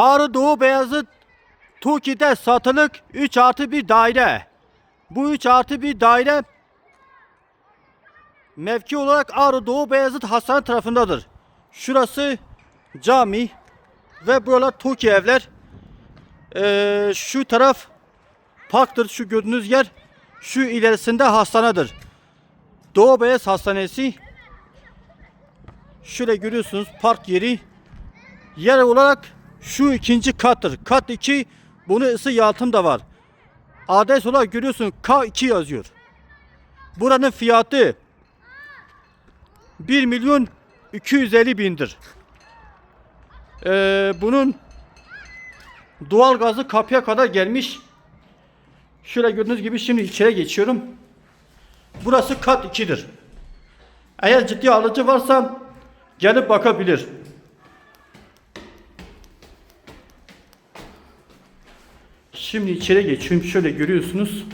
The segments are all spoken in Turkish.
Ağrı Doğu Beyazıt Toki'de satılık 3 artı bir daire. Bu 3 artı bir daire mevki olarak Ağrı Doğu Beyazıt Hastane tarafındadır. Şurası cami ve buralar Toki evler. Ee, şu taraf parktır şu gördüğünüz yer. Şu ilerisinde hastanedir. Doğu Beyaz Hastanesi. Şöyle görüyorsunuz park yeri. Yer olarak şu ikinci kattır. Kat 2 bunu ısı yalıtım da var. Adres olarak görüyorsun K2 yazıyor. Buranın fiyatı 1 milyon 250 bindir. Ee, bunun doğal gazı kapıya kadar gelmiş. Şöyle gördüğünüz gibi şimdi içeri geçiyorum. Burası kat 2'dir. Eğer ciddi alıcı varsa gelip bakabilir. Şimdi içeri geçiyorum. Şöyle görüyorsunuz.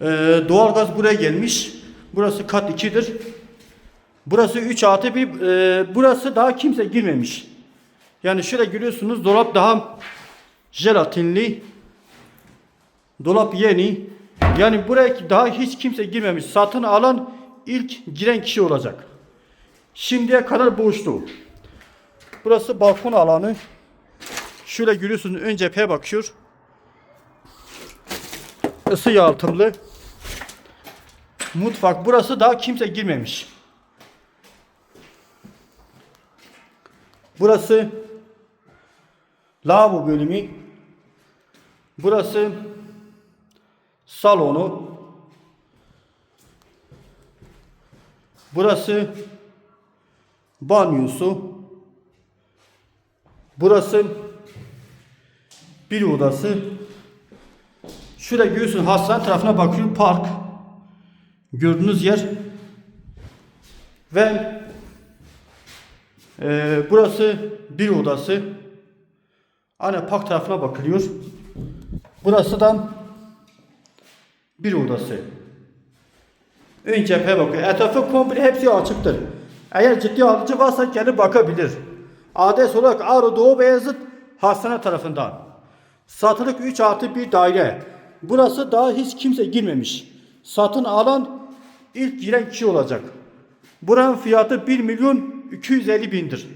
Ee, doğalgaz buraya gelmiş. Burası kat 2'dir. Burası 3 artı bir. e, burası daha kimse girmemiş. Yani şöyle görüyorsunuz dolap daha jelatinli. Dolap yeni. Yani buraya daha hiç kimse girmemiş. Satın alan ilk giren kişi olacak. Şimdiye kadar boştu. Burası balkon alanı. Şöyle görüyorsunuz ön cepheye bakıyor. Isı yalıtımlı. Mutfak. Burası daha kimse girmemiş. Burası lavabo bölümü. Burası salonu. Burası banyosu. Burası bir odası. Şurada görüyorsun hastane tarafına bakıyor park. Gördüğünüz yer. Ve e, burası bir odası. Hani park tarafına bakılıyor. Burası da bir odası. Ön cepheye bakıyor. Etrafı komple hepsi açıktır. Eğer ciddi alıcı varsa gelip bakabilir. Adres olarak Ağrı Doğu Beyazıt hastane tarafından. Satılık 3 artı bir daire. Burası daha hiç kimse girmemiş. Satın alan ilk giren kişi olacak. Buranın fiyatı 1 milyon 250 bindir.